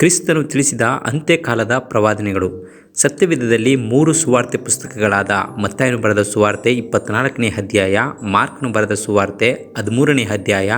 ಕ್ರಿಸ್ತನು ತಿಳಿಸಿದ ಅಂತ್ಯಕಾಲದ ಪ್ರವಾದನೆಗಳು. ಸತ್ಯವಿಧದಲ್ಲಿ ಮೂರು ಸುವಾರ್ತೆ ಪುಸ್ತಕಗಳಾದ ಮತ್ತಾಯನು ಬರೆದ ಸುವಾರ್ತೆ ಇಪ್ಪತ್ನಾಲ್ಕನೇ ಅಧ್ಯಾಯ, ಮಾರ್ಕ್ನು ಬರೆದ ಸುವಾರ್ತೆ ಹದಿಮೂರನೇ ಅಧ್ಯಾಯ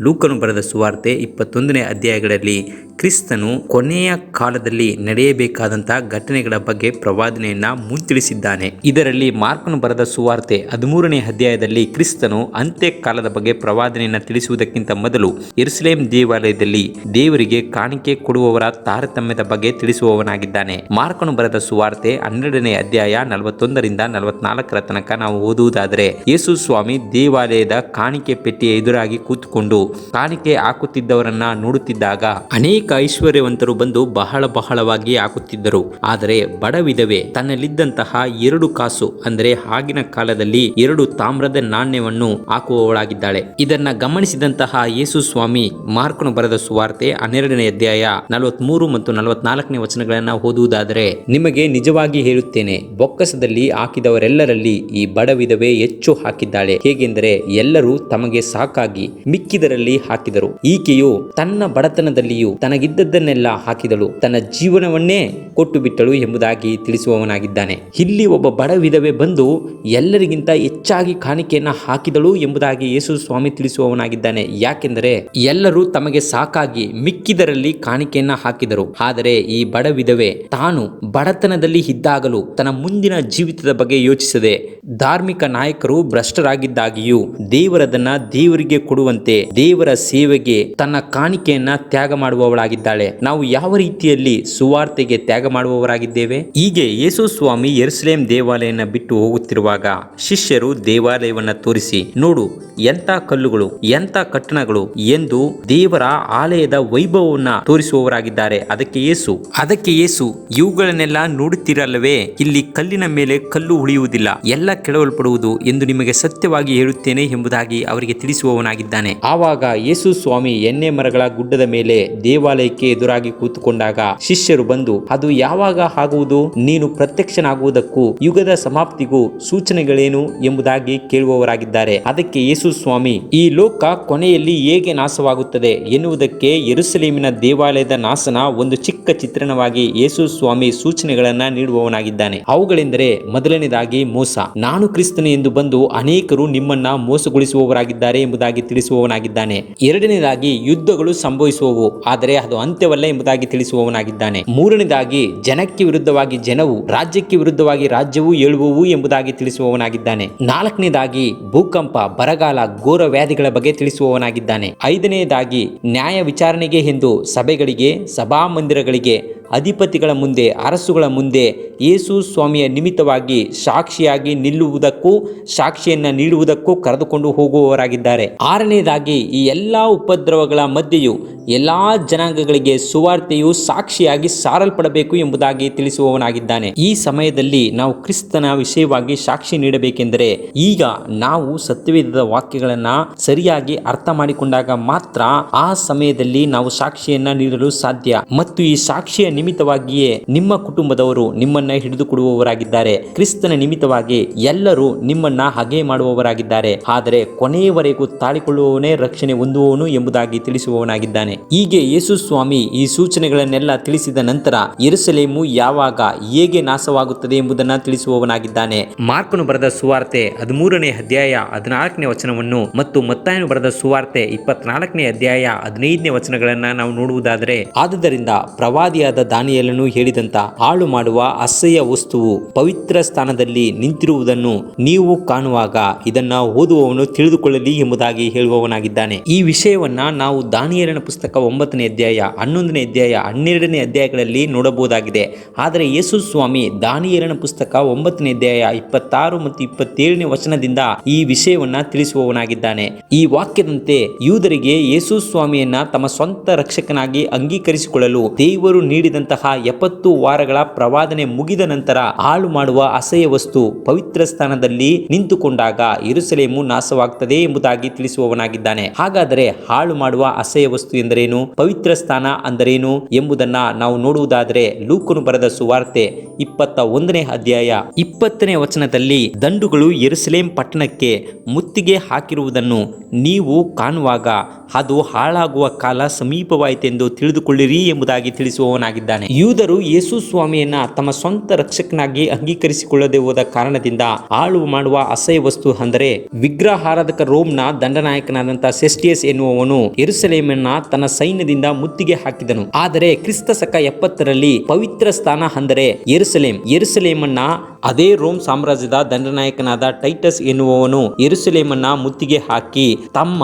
ಲೂಕನು ಬರೆದ ಸುವಾರ್ತೆ ಇಪ್ಪತ್ತೊಂದನೇ ಅಧ್ಯಾಯಗಳಲ್ಲಿ ಕ್ರಿಸ್ತನು ಕೊನೆಯ ಕಾಲದಲ್ಲಿ ನಡೆಯಬೇಕಾದಂತಹ ಘಟನೆಗಳ ಬಗ್ಗೆ ಪ್ರವಾದನೆಯನ್ನ ಮುಂತಿಳಿಸಿದ್ದಾನೆ. ಇದರಲ್ಲಿ ಮಾರ್ಕನು ಬರೆದ ಸುವಾರ್ತೆ ಹದಿಮೂರನೇ ಅಧ್ಯಾಯದಲ್ಲಿ ಕ್ರಿಸ್ತನು ಅಂತ್ಯಕಾಲದ ಬಗ್ಗೆ ಪ್ರವಾದನೆಯನ್ನು ತಿಳಿಸುವುದಕ್ಕಿಂತ ಮೊದಲು ಎರುಸಲೇಂ ದೇವಾಲಯದಲ್ಲಿ ದೇವರಿಗೆ ಕಾಣಿಕೆ ಕೊಡುವವರ ತಾರತಮ್ಯದ ಬಗ್ಗೆ ತಿಳಿಸುವವನಾಗಿದ್ದಾನೆ. ಮಾರ್ಕನು ಬರೆದ ಸುವಾರ್ತೆ ಹನ್ನೆರಡನೇ ಅಧ್ಯಾಯ ನಲವತ್ತೊಂದರಿಂದ ನಲವತ್ನಾಲ್ಕರ ತನಕ ನಾವು ಓದುವುದಾದರೆ, ಯೇಸು ಸ್ವಾಮಿ ದೇವಾಲಯದ ಕಾಣಿಕೆ ಪೆಟ್ಟಿಯ ಎದುರಾಗಿ ಕೂತುಕೊಂಡು ಕಾಣಿಕೆ ಹಾಕುತ್ತಿದ್ದವರನ್ನ ನೋಡುತ್ತಿದ್ದಾಗ ಅನೇಕ ಐಶ್ವರ್ಯವಂತರು ಬಂದು ಬಹಳ ಬಹಳವಾಗಿ ಹಾಕುತ್ತಿದ್ದರು. ಆದರೆ ಬಡ ವಿಧವೆ ತನ್ನಲ್ಲಿದ್ದಂತಹ ಎರಡು ಕಾಸು, ಅಂದರೆ ಆಗಿನ ಕಾಲದಲ್ಲಿ ಎರಡು ತಾಮ್ರದ ನಾಣ್ಯವನ್ನು ಹಾಕುವವಳಾಗಿದ್ದಾಳೆ. ಇದನ್ನ ಗಮನಿಸಿದಂತಹ ಯೇಸು ಸ್ವಾಮಿ ಮಾರ್ಕನು ಬರೆದ ಸುವಾರ್ತೆ ಹನ್ನೆರಡನೇ ಅಧ್ಯಾಯ ನಲವತ್ಮೂರು ಮತ್ತು ನಲವತ್ನಾಲ್ಕನೇ ವಚನಗಳನ್ನ ಓದುವುದಾದರೆ, ನಿಮಗೆ ನಿಜವಾಗಿ ಹೇಳುತ್ತೇನೆ, ಬೊಕ್ಕಸದಲ್ಲಿ ಹಾಕಿದವರೆಲ್ಲರಲ್ಲಿ ಈ ಬಡ ವಿಧವೆ ಹೆಚ್ಚು ಹಾಕಿದ್ದಾಳೆ. ಹೇಗೆಂದರೆ, ಎಲ್ಲರೂ ತಮಗೆ ಸಾಕಾಗಿ ಮಿಕ್ಕಿದರಲ್ಲಿ ಹಾಕಿದರು. ಈಕೆಯು ತನ್ನ ಬಡತನದಲ್ಲಿಯೂ ತನಗಿದ್ದದ್ದನ್ನೆಲ್ಲ ಹಾಕಿದಳು. ತನ್ನ ಜೀವನವನ್ನೇ ಕೊಟ್ಟು ಬಿಟ್ಟಳು ಎಂಬುದಾಗಿ ತಿಳಿಸುವವನಾಗಿದ್ದಾನೆ. ಇಲ್ಲಿ ಒಬ್ಬ ಬಡ ವಿಧವೆ ಬಂದು ಎಲ್ಲರಿಗಿಂತ ಹೆಚ್ಚಾಗಿ ಕಾಣಿಕೆಯನ್ನ ಹಾಕಿದಳು ಎಂಬುದಾಗಿ ಯೇಸು ಸ್ವಾಮಿ ತಿಳಿಸುವವನಾಗಿದ್ದಾನೆ. ಯಾಕೆಂದರೆ ಎಲ್ಲರೂ ತಮಗೆ ಸಾಕಾಗಿ ಮಿಕ್ಕಿದರಲ್ಲಿ ಕಾಣಿಕೆಯನ್ನ ಹಾಕಿದರು. ಆದರೆ ಈ ಬಡ ವಿಧವೆ ತಾನು ಬಡತನದಲ್ಲಿ ಇದ್ದಾಗಲೂ ತನ್ನ ಮುಂದಿನ ಜೀವಿತದ ಬಗ್ಗೆ ಯೋಚಿಸದೆ ಧಾರ್ಮಿಕ ನಾಯಕರು ಭ್ರಷ್ಟರಾಗಿದ್ದಾಗಿಯೂ ದೇವರದನ್ನ ದೇವರಿಗೆ ಕೊಡುವಂತೆ ದೇವರ ಸೇವೆಗೆ ತನ್ನ ಕಾಣಿಕೆಯನ್ನ ತ್ಯಾಗ ಮಾಡುವವಳಾಗಿದ್ದಾಳೆ. ನಾವು ಯಾವ ರೀತಿಯಲ್ಲಿ ಸುವಾರ್ತೆಗೆ ತ್ಯಾಗ ಮಾಡುವವರಾಗಿದ್ದೇವೆ? ಹೀಗೆ ಯೇಸು ಸ್ವಾಮಿ ಎರ್ಸ್ಲೇಮ್ ದೇವಾಲಯನ ಬಿಟ್ಟು ಹೋಗುತ್ತಿರುವಾಗ ಶಿಷ್ಯರು ದೇವಾಲಯವನ್ನ ತೋರಿಸಿ, ನೋಡು ಎಂತ ಕಲ್ಲುಗಳು ಎಂತ ಕಟ್ಟಣಗಳು ಎಂದು ದೇವರ ಆಲಯದ ವೈಭವವನ್ನ ತೋರಿಸುವವರಾಗಿದ್ದಾರೆ. ಅದಕ್ಕೆ ಯೇಸು ಅದಕ್ಕೆ ಯೇಸು, ಇವುಗಳನ್ನೆಲ್ಲ ನೋಡುತ್ತಿರಲ್ಲವೇ? ಇಲ್ಲಿ ಕಲ್ಲಿನ ಮೇಲೆ ಕಲ್ಲು ಉಳಿಯುವುದಿಲ್ಲ, ಎಲ್ಲ ಕೆಡವಲ್ಪಡುವುದು ಎಂದು ನಿಮಗೆ ಸತ್ಯವಾಗಿ ಹೇಳುತ್ತೇನೆ ಎಂಬುದಾಗಿ ಅವರಿಗೆ ತಿಳಿಸುವವನಾಗಿದ್ದಾನೆ. ಆವಾಗ ಯೇಸು ಸ್ವಾಮಿ ಎಣ್ಣೆ ಮರಗಳ ಗುಡ್ಡದ ಮೇಲೆ ದೇವಾಲಯಕ್ಕೆ ಎದುರಾಗಿ ಕೂತುಕೊಂಡಾಗ ಶಿಷ್ಯರು ಬಂದು, ಅದು ಯಾವಾಗ ಆಗುವುದು? ನೀನು ಪ್ರತ್ಯಕ್ಷನಾಗುವುದಕ್ಕೂ ಯುಗದ ಸಮಾಪ್ತಿಗೂ ಸೂಚನೆಗಳೇನು ಎಂಬುದಾಗಿ ಕೇಳುವವರಾಗಿದ್ದಾರೆ. ಅದಕ್ಕೆ ಯೇಸು ಸ್ವಾಮಿ, ಈ ಲೋಕ ಕೊನೆಯಲ್ಲಿ ಹೇಗೆ ನಾಶವಾಗುತ್ತದೆ ಎನ್ನುವುದಕ್ಕೆ ಯೆರೂಸಲೇಮಿನ ದೇವಾಲಯದ ನಾಶನ ಒಂದು ಚಿಕ್ಕ ಚಿತ್ರಣವಾಗಿ ಯೇಸು ಸ್ವಾಮಿ ಸೂಚನೆಗಳನ್ನ ನೀಡುವವನಾಗಿದ್ದಾನೆ. ಅವುಗಳೆಂದರೆ ಮೊದಲನೇದಾಗಿ ಮೋಸ. ನಾನು ಕ್ರಿಸ್ತನು ಎಂದು ಬಂದು ಅನೇಕರು ನಿಮ್ಮನ್ನ ಮೋಸಗೊಳಿಸುವವರಾಗಿದ್ದಾರೆ ಎಂಬುದಾಗಿ ತಿಳಿಸುವವನಾಗಿದ್ದಾನೆ. ಎರಡನೇದಾಗಿ ಯುದ್ಧಗಳು ಸಂಭವಿಸುವವು. ಆದರೆ ಅದು ಅಂತ್ಯವಲ್ಲ ಎಂಬುದಾಗಿ ತಿಳಿಸುವವನಾಗಿದ್ದಾನೆ. ಮೂರನೇದಾಗಿ ಜನಕ್ಕೆ ವಿರುದ್ಧವಾಗಿ ಜನವು, ರಾಜ್ಯಕ್ಕೆ ವಿರುದ್ಧವಾಗಿ ರಾಜ್ಯವು ಏಳುವವು ಎಂಬುದಾಗಿ ತಿಳಿಸುವವನಾಗಿದ್ದಾನೆ. ನಾಲ್ಕನೇದಾಗಿ ಭೂಕಂಪ, ಬರಗಾಲ, ಘೋರ ವ್ಯಾಧಿಗಳ ಬಗ್ಗೆ ತಿಳಿಸುವವನಾಗಿದ್ದಾನೆ. ಐದನೆಯದಾಗಿ ನ್ಯಾಯ ವಿಚಾರಣೆಗೆ ಎಂದು ಸಭೆಗಳಿಗೆ ಸಭಾಮಂದಿರಗಳಿಗೆ ಅಧಿಪತಿಗಳ ಮುಂದೆ, ಅರಸುಗಳ ಮುಂದೆ ಯೇಸು ಸ್ವಾಮಿಯ ನಿಮಿತ್ತವಾಗಿ ಸಾಕ್ಷಿಯಾಗಿ ನಿಲ್ಲುವುದಕ್ಕೂ, ಸಾಕ್ಷಿಯನ್ನ ನೀಡುವುದಕ್ಕೂ ಕರೆದುಕೊಂಡು ಹೋಗುವವರಾಗಿದ್ದಾರೆ. ಆರನೇದಾಗಿ, ಈ ಎಲ್ಲ ಉಪದ್ರವಗಳ ಮಧ್ಯೆಯೂ ಎಲ್ಲ ಜನಾಂಗಗಳಿಗೆ ಸುವಾರ್ತೆಯು ಸಾಕ್ಷಿಯಾಗಿ ಸಾರಲ್ಪಡಬೇಕು ಎಂಬುದಾಗಿ ತಿಳಿಸುವವನಾಗಿದ್ದಾನೆ. ಈ ಸಮಯದಲ್ಲಿ ನಾವು ಕ್ರಿಸ್ತನ ವಿಷಯವಾಗಿ ಸಾಕ್ಷಿ ನೀಡಬೇಕೆಂದರೆ, ಈಗ ನಾವು ಸತ್ಯವೇದದ ವಾಕ್ಯಗಳನ್ನ ಸರಿಯಾಗಿ ಅರ್ಥ ಮಾಡಿಕೊಂಡಾಗ ಮಾತ್ರ ಆ ಸಮಯದಲ್ಲಿ ನಾವು ಸಾಕ್ಷಿಯನ್ನ ನೀಡಲು ಸಾಧ್ಯ. ಮತ್ತು ಈ ಸಾಕ್ಷಿಯ ನಿಮಿತ್ತವಾಗಿಯೇ ನಿಮ್ಮ ಕುಟುಂಬದವರು ನಿಮ್ಮನ್ನ ಹಿಡಿದುಕೊಡುವವರಾಗಿದ್ದಾರೆ. ಕ್ರಿಸ್ತನ ನಿಮಿತ್ತವಾಗಿ ಎಲ್ಲರೂ ನಿಮ್ಮನ್ನ ಹಗೆ ಮಾಡುವವರಾಗಿದ್ದಾರೆ. ಆದರೆ ಕೊನೆಯವರೆಗೂ ತಾಳಿಕೊಳ್ಳುವವನೇ ರಕ್ಷಣೆ ಹೊಂದುವವನು ಎಂಬುದಾಗಿ ತಿಳಿಸುವವನಾಗಿದ್ದಾನೆ. ಹೀಗೆ ಯೇಸು ಸ್ವಾಮಿ ಈ ಸೂಚನೆಗಳನ್ನೆಲ್ಲ ತಿಳಿಸಿದ ನಂತರ ಇರುಸಲೇಮು ಯಾವಾಗ ಹೇಗೆ ನಾಶವಾಗುತ್ತದೆ ಎಂಬುದನ್ನ ತಿಳಿಸುವವನಾಗಿದ್ದಾನೆ. ಮಾರ್ಕನು ಬರೆದ ಸುವಾರ್ತೆ ಹದಿಮೂರನೇ ಅಧ್ಯಾಯ ಹದಿನಾಲ್ಕನೇ ವಚನವನ್ನು ಮತ್ತು ಮತ್ತಾಯನು ಬರೆದ ಸುವಾರ್ತೆ ಇಪ್ಪತ್ನಾಲ್ಕನೇ ಅಧ್ಯಾಯ ಹದಿನೈದನೇ ವಚನಗಳನ್ನ ನಾವು ನೋಡುವುದಾದರೆ, ಆದುದರಿಂದ ಪ್ರವಾದಿಯಾದ ದಾನಿಯಲನು ಹೇಳಿದಂತ, ಹಾಳು ಮಾಡುವ ಅಸಹ್ಯ ವಸ್ತುವು ಪವಿತ್ರ ಸ್ಥಾನದಲ್ಲಿ ನಿಂತಿರುವುದನ್ನು ನೀವು ಕಾಣುವಾಗ ಇದನ್ನ ಓದುವವನು ತಿಳಿದುಕೊಳ್ಳಲಿ ಎಂಬುದಾಗಿ ಹೇಳುವವನಾಗಿದ್ದಾನೆ. ಈ ವಿಷಯವನ್ನ ನಾವು ದಾನಿಯಲನ ಪುಸ್ತಕ ಒಂಬತ್ತನೇ ಅಧ್ಯಾಯ, ಹನ್ನೊಂದನೇ ಅಧ್ಯಾಯ, ಹನ್ನೆರಡನೇ ಅಧ್ಯಾಯಗಳಲ್ಲಿ ನೋಡಬಹುದಾಗಿದೆ. ಆದರೆ ಯೇಸು ಸ್ವಾಮಿ ದಾನಿಯಲನ ಪುಸ್ತಕ ಒಂಬತ್ತನೇ ಅಧ್ಯಾಯ ಇಪ್ಪತ್ತಾರು ಮತ್ತು ಇಪ್ಪತ್ತೇಳನೇ ವಚನದಿಂದ ಈ ವಿಷಯವನ್ನ ತಿಳಿಸುವವನಾಗಿದ್ದಾನೆ. ಈ ವಾಕ್ಯದಂತೆ ಯೂದರಿಗೆ ಯೇಸು ಸ್ವಾಮಿಯನ್ನ ತಮ್ಮ ಸ್ವಂತ ರಕ್ಷಕನಾಗಿ ಅಂಗೀಕರಿಸಿಕೊಳ್ಳಲು ದೇವರು ನೀಡಿದ ಹೇಳಿದಂತಹ ಎಪ್ಪತ್ತು ವಾರಗಳ ಪ್ರವಾದನೆ ಮುಗಿದ ನಂತರ ಹಾಳು ಮಾಡುವ ಅಸಹ್ಯ ವಸ್ತು ಪವಿತ್ರ ಸ್ಥಾನದಲ್ಲಿ ನಿಂತುಕೊಂಡಾಗ ಇರುಸಲೇಮು ನಾಶವಾಗ್ತದೆ ಎಂಬುದಾಗಿ ತಿಳಿಸುವವನಾಗಿದ್ದಾನೆ. ಹಾಗಾದರೆ ಹಾಳು ಮಾಡುವ ಅಸಹ್ಯ ವಸ್ತು ಎಂದರೇನು? ಪವಿತ್ರ ಸ್ಥಾನ ಅಂದರೇನು ಎಂಬುದನ್ನ ನಾವು ನೋಡುವುದಾದರೆ ಲೂಕನು ಬರೆದ ಸುವಾರ್ತೆ ಇಪ್ಪತ್ತ ಒಂದನೇ ಅಧ್ಯಾಯ ಇಪ್ಪತ್ತನೇ ವಚನದಲ್ಲಿ ದಂಡುಗಳು ಎರುಸಲೇಂ ಪಟ್ಟಣಕ್ಕೆ ಮುತ್ತಿಗೆ ಹಾಕಿರುವುದನ್ನು ನೀವು ಕಾಣುವಾಗ ಅದು ಹಾಳಾಗುವ ಕಾಲ ಸಮೀಪವಾಯಿತೆಂದು ತಿಳಿದುಕೊಳ್ಳಿರಿ ಎಂಬುದಾಗಿ ತಿಳಿಸುವವನಾಗಿದ್ದಾನೆ. ಯೂದರು ಯೇಸು ಸ್ವಾಮಿಯನ್ನ ತಮ್ಮ ಸ್ವಂತ ರಕ್ಷಕನಾಗಿ ಅಂಗೀಕರಿಸಿಕೊಳ್ಳದೆ ಹೋದ ಕಾರಣದಿಂದ ಆಳು ಮಾಡುವ ಅಸಹ್ಯ ವಸ್ತು ಅಂದರೆ ವಿಗ್ರಹಾರಾಧಕ ರೋಮ್ನ ದಂಡನಾಯಕನಾದಂತಹ ಸೆಸ್ಟಿಯಸ್ ಎನ್ನುವವನು ಎರುಸಲೇಮನ್ನ ತನ್ನ ಸೈನ್ಯದಿಂದ ಮುತ್ತಿಗೆ ಹಾಕಿದನು. ಆದರೆ ಕ್ರಿಸ್ತ ಶಕ ಎಪ್ಪತ್ತರಲ್ಲಿ ಪವಿತ್ರ ಸ್ಥಾನ ಅಂದರೆ ಎರುಸಲೇಮ್ ಯೆರೂಸಲೇಮನ್ನ ಅದೇ ರೋಮ್ ಸಾಮ್ರಾಜ್ಯದ ದಂಡನಾಯಕನಾದ ಟೈಟಸ್ ಎನ್ನುವವನು ಎರುಸಲೇಮನ್ನ ಮುತ್ತಿಗೆ ಹಾಕಿ ತಮ್ಮ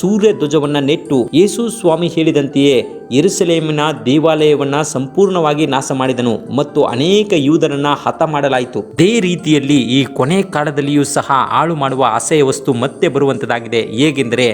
ಸೂರ್ಯ ಧ್ವಜವನ್ನ ನೆಟ್ಟು ಯೇಸು ಸ್ವಾಮಿ ಹೇಳಿದಂತೆಯೇ ಎರುಸಲೇಮಿನ ದೇವಾಲಯವನ್ನ ಸಂಪೂರ್ಣವಾಗಿ ನಾಶ ಮಾಡಿದನು ಮತ್ತು ಅನೇಕ ಯೂದರನ್ನ ಹತ ಮಾಡಲಾಯಿತು. ಅದೇ ರೀತಿಯಲ್ಲಿ ಈ ಕೊನೆ ಕಾಲದಲ್ಲಿಯೂ ಸಹ ಹಾಳು ಮಾಡುವ ಅಸಹ್ಯ ವಸ್ತು ಮತ್ತೆ ಬರುವಂತದಾಗಿದೆ. ಹೇಗೆಂದರೆ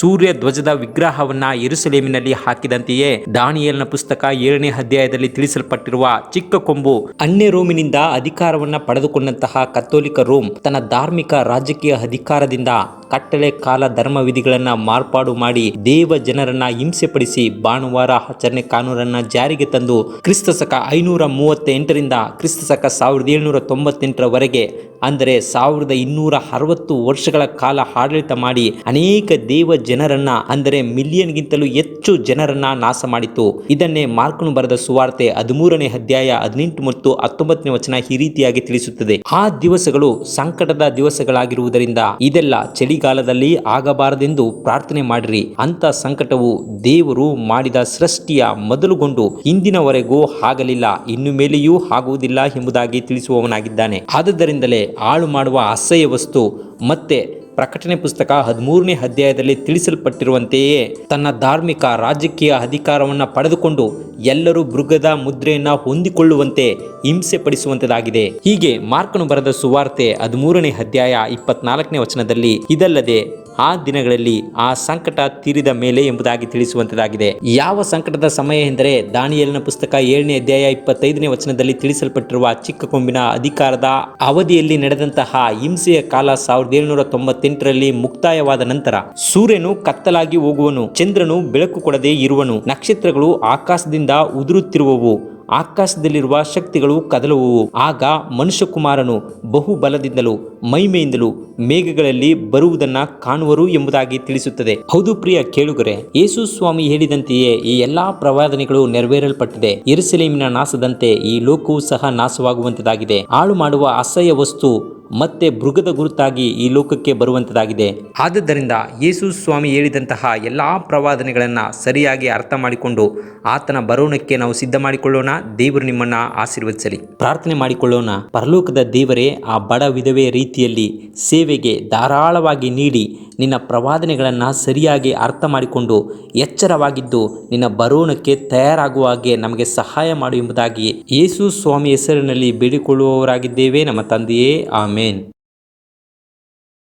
ಸೂರ್ಯ ಧ್ವಜದ ವಿಗ್ರಹವನ್ನ ಎರುಸಲೇಮಿನಲ್ಲಿ ಹಾಕಿದಂತೆಯೇ ದಾನಿಯಲ್ನ ಪುಸ್ತಕ ಏಳನೇ ಅಧ್ಯಾಯದಲ್ಲಿ ತಿಳಿಸಲ್ಪಟ್ಟಿರುವ ಚಿಕ್ಕ ಕೊಂಬು ಅನ್ಯ ರೋಮಿನಿಂದ ಅಧಿಕಾರವನ್ನ ಪಡೆದುಕೊಂಡಂತಹ ಕಥೋಲಿಕ ರೋಮ್ ತನ್ನ ಧಾರ್ಮಿಕ ರಾಜಕೀಯ ಅಧಿಕಾರದಿಂದ ಕಟ್ಟಳೆ ಕಾಲ ಧರ್ಮ ವಿಧಿಗಳನ್ನ ಮಾರ್ಪಾಡು ಮಾಡಿ ದೇವ ಜನರನ್ನ ಹಿಂಸೆಪಡಿಸಿ ಭಾನುವಾರ ಆಚರಣೆ ಕಾನೂನನ್ನ ಜಾರಿಗೆ ತಂದು ಕ್ರಿಸ್ತ ಶಕ ಐನೂರ ಮೂವತ್ತೆಂಟರಿಂದ ಕ್ರಿಸ್ತ ಶಕ ಸಾವಿರದ ಏಳ್ನೂರ ತೊಂಬತ್ತೆಂಟರವರೆಗೆ, ಅಂದರೆ ಸಾವಿರದ ಇನ್ನೂರ ಅರವತ್ತು ವರ್ಷಗಳ ಕಾಲ ಆಡಳಿತ ಮಾಡಿ ಅನೇಕ ದೇವ ಜನರನ್ನ, ಅಂದರೆ ಮಿಲಿಯನ್ಗಿಂತಲೂ ಹೆಚ್ಚು ಜನರನ್ನ ನಾಶ ಮಾಡಿತು. ಇದನ್ನೇ ಮಾರ್ಕನು ಬರೆದ ಸುವಾರ್ತೆ ಹದಿಮೂರನೇ ಅಧ್ಯಾಯ ಹದಿನೆಂಟು ಮತ್ತು ಹತ್ತೊಂಬತ್ತನೇ ವಚನ ಈ ರೀತಿಯಾಗಿ ತಿಳಿಸುತ್ತದೆ. ಆ ದಿವಸಗಳು ಸಂಕಟದ ದಿವಸಗಳಾಗಿರುವುದರಿಂದ ಇದೆಲ್ಲ ಚಳಿಗಾಲದಲ್ಲಿ ಆಗಬಾರದೆಂದು ಪ್ರಾರ್ಥನೆ ಮಾಡಿರಿ. ಅಂತ ಸಂಕಟವು ದೇವರು ಮಾಡಿದ ಸೃಷ್ಟಿಯ ಮೊದಲುಗೊಂಡು ಇಂದಿನವರೆಗೂ ಆಗಲಿಲ್ಲ. ಇನ್ನು ಮೇಲೆಯೂ ಆಗುವುದಿಲ್ಲ ಎಂಬುದಾಗಿ ತಿಳಿಸುವವನಾಗಿದ್ದಾನೆ. ಆದ್ದರಿಂದಲೇ ಹಾಳು ಮಾಡುವ ಅಸಹ್ಯ ವಸ್ತು ಮತ್ತೆ ಪ್ರಕಟಣೆ ಪುಸ್ತಕ ಹದಿಮೂರನೇ ಅಧ್ಯಾಯದಲ್ಲಿ ತಿಳಿಸಲ್ಪಟ್ಟಿರುವಂತೆಯೇ, ತನ್ನ ಧಾರ್ಮಿಕ ರಾಜಕೀಯ ಅಧಿಕಾರವನ್ನು ಪಡೆದುಕೊಂಡು ಎಲ್ಲರೂ ಮೃಗದ ಮುದ್ರೆಯನ್ನು ಹೊಂದಿಕೊಳ್ಳುವಂತೆ ಹಿಂಸೆ ಪಡಿಸುವಂತದಾಗಿದೆ ಹೀಗೆ ಮಾರ್ಕನು ಬರೆದ ಸುವಾರ್ತೆ ಹದಿಮೂರನೇ ಅಧ್ಯಾಯ ಇಪ್ಪತ್ನಾಲ್ಕನೇ ವಚನದಲ್ಲಿ ಇದಲ್ಲದೆ ಆ ದಿನಗಳಲ್ಲಿ ಆ ಸಂಕಟ ತೀರಿದ ಮೇಲೆ ಎಂಬುದಾಗಿ ತಿಳಿಸುವಂತದಾಗಿದೆ. ಯಾವ ಸಂಕಟದ ಸಮಯ ಎಂದರೆ ದಾನಿಯಲ್ನ ಪುಸ್ತಕ ಏಳನೇ ಅಧ್ಯಾಯ ಇಪ್ಪತ್ತೈದನೇ ವಚನದಲ್ಲಿ ತಿಳಿಸಲ್ಪಟ್ಟಿರುವ ಚಿಕ್ಕ ಕೊಂಬಿನ ಅಧಿಕಾರದ ಅವಧಿಯಲ್ಲಿ ನಡೆದಂತಹ ಹಿಂಸೆಯ ಕಾಲ ಸಾವಿರದ ಏಳುನೂರ ತೊಂಬತ್ತೆಂಟರಲ್ಲಿ ಮುಕ್ತಾಯವಾದ ನಂತರ ಸೂರ್ಯನು ಕತ್ತಲಾಗಿ ಹೋಗುವನು, ಚಂದ್ರನು ಬೆಳಕು ಕೊಡದೆ ಇರುವನು, ನಕ್ಷತ್ರಗಳು ಆಕಾಶದಿಂದ ಉದುರುತ್ತಿರುವವು. ಆಕಾಶದಲ್ಲಿರುವ ಶಕ್ತಿಗಳು ಕದಲುವು. ಆಗ ಮನುಷ್ಯಕುಮಾರನು ಬಹುಬಲದಿಂದಲೂ ಮೈಮೆಯಿಂದಲೂ ಮೇಘಗಳಲ್ಲಿ ಬರುವುದನ್ನ ಕಾಣುವರು ಎಂಬುದಾಗಿ ತಿಳಿಸುತ್ತದೆ. ಹೌದು ಪ್ರಿಯ ಕೇಳುಗರೆ, ಯೇಸು ಸ್ವಾಮಿ ಹೇಳಿದಂತೆಯೇ ಈ ಎಲ್ಲಾ ಪ್ರವಾದನೆಗಳು ನೆರವೇರಲ್ಪಟ್ಟಿದೆ. ಇರುಸಲೇಮಿನ ನಾಶದಂತೆ ಈ ಲೋಕವು ಸಹ ನಾಶವಾಗುವಂತದಾಗಿದೆ. ಹಾಳು ಮಾಡುವ ಅಸಹ್ಯ ವಸ್ತು ಮತ್ತೆ ಮೃಗದ ಗುರುತಾಗಿ ಈ ಲೋಕಕ್ಕೆ ಬರುವಂತದಾಗಿದೆ. ಆದ್ದರಿಂದ ಯೇಸು ಸ್ವಾಮಿ ಹೇಳಿದಂತಹ ಎಲ್ಲ ಪ್ರವಾದನೆಗಳನ್ನು ಸರಿಯಾಗಿ ಅರ್ಥ ಮಾಡಿಕೊಂಡು ಆತನ ಬರೋಣಕ್ಕೆ ನಾವು ಸಿದ್ಧ ಮಾಡಿಕೊಳ್ಳೋಣ ದೇವರು ನಿಮ್ಮನ್ನ ಆಶೀರ್ವದಿಸಲಿ. ಪ್ರಾರ್ಥನೆ ಮಾಡಿಕೊಳ್ಳೋಣ. ಪರಲೋಕದ ದೇವರೇ ಆ ಬಡ ವಿಧವೆ ರೀತಿಯಲ್ಲಿ ಸೇವೆಗೆ ಧಾರಾಳವಾಗಿ ನೀಡಿ ನಿನ್ನ ಪ್ರವಾದನೆಗಳನ್ನು ಸರಿಯಾಗಿ ಅರ್ಥ ಮಾಡಿಕೊಂಡು ಎಚ್ಚರವಾಗಿದ್ದು ನಿನ್ನ ಬರೋಣಕ್ಕೆ ತಯಾರಾಗುವ ಹಾಗೆ ನಮಗೆ ಸಹಾಯ ಮಾಡು ಎಂಬುದಾಗಿ ಯೇಸು ಸ್ವಾಮಿ ಹೆಸರಿನಲ್ಲಿ ಬೇಡಿಕೊಳ್ಳುವವರಾಗಿದ್ದೇವೆ. ನಮ್ಮ ತಂದೆಯೇ আমিন